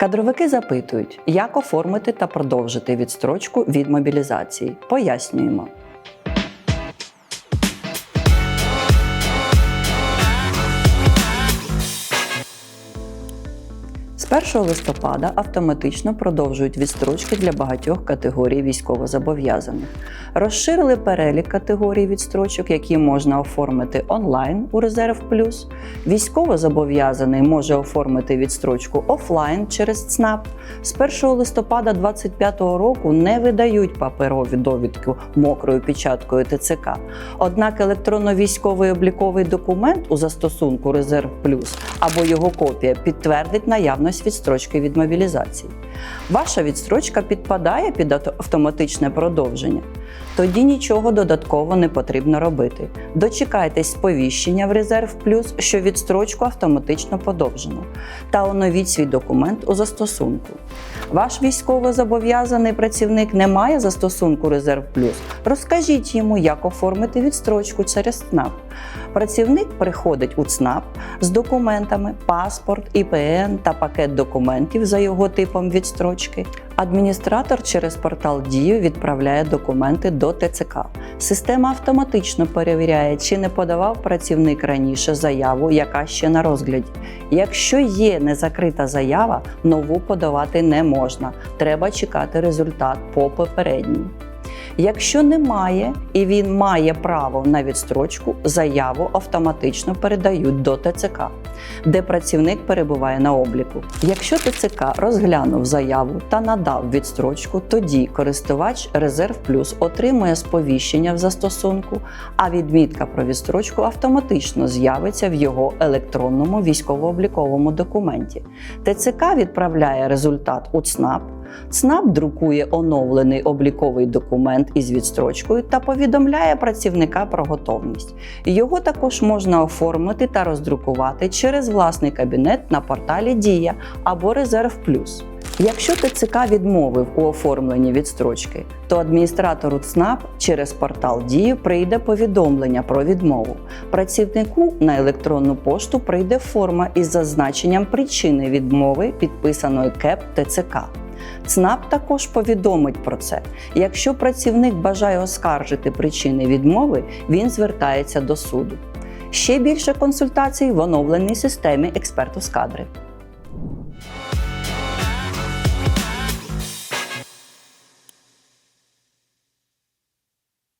Кадровики запитують, як оформити та продовжити відстрочку від мобілізації. Пояснюємо. З 1 листопада автоматично продовжують відстрочки для багатьох категорій військовозобов'язаних. Розширили перелік категорій відстрочок, які можна оформити онлайн у Резерв Плюс. Військовозобов'язаний може оформити відстрочку офлайн через ЦНАП. З 1 листопада 2025 року не видають паперові довідки мокрою печаткою ТЦК. Однак електронно-військовий обліковий документ у застосунку Резерв Плюс або його копія підтвердить наявність відстрочки від мобілізації. Ваша відстрочка підпадає під автоматичне продовження. Тоді нічого додатково не потрібно робити. Дочекайтесь сповіщення в Резерв Плюс, що відстрочку автоматично подовжено, та оновіть свій документ у застосунку. Ваш військовозобов'язаний працівник не має застосунку Резерв Плюс. Розкажіть йому, як оформити відстрочку через ЦНАП. Працівник приходить у ЦНАП з документами, паспорт, ІПН та пакет документів за його типом відстрочки. Адміністратор через портал Дію відправляє документи до ТЦК. Система автоматично перевіряє, чи не подавав працівник раніше заяву, яка ще на розгляді. Якщо є незакрита заява, нову подавати не можна. Треба чекати результат по попередній. Якщо немає і він має право на відстрочку, заяву автоматично передають до ТЦК, де працівник перебуває на обліку. Якщо ТЦК розглянув заяву та надав відстрочку, тоді користувач Резерв Плюс отримує сповіщення в застосунку, а відмітка про відстрочку автоматично з'явиться в його електронному військово-обліковому документі. ТЦК відправляє результат у ЦНАП. ЦНАП друкує оновлений обліковий документ із відстрочкою та повідомляє працівника про готовність. Його також можна оформити та роздрукувати через власний кабінет на порталі Дія або Резерв Плюс. Якщо ТЦК відмовив у оформленні відстрочки, то адміністратору ЦНАП через портал Дії прийде повідомлення про відмову. Працівнику на електронну пошту прийде форма із зазначенням причини відмови, підписаної КЕП ТЦК. ЦНАП також повідомить про це. Якщо працівник бажає оскаржити причини відмови, він звертається до суду. Ще більше консультацій в оновленій системі експерту з кадри.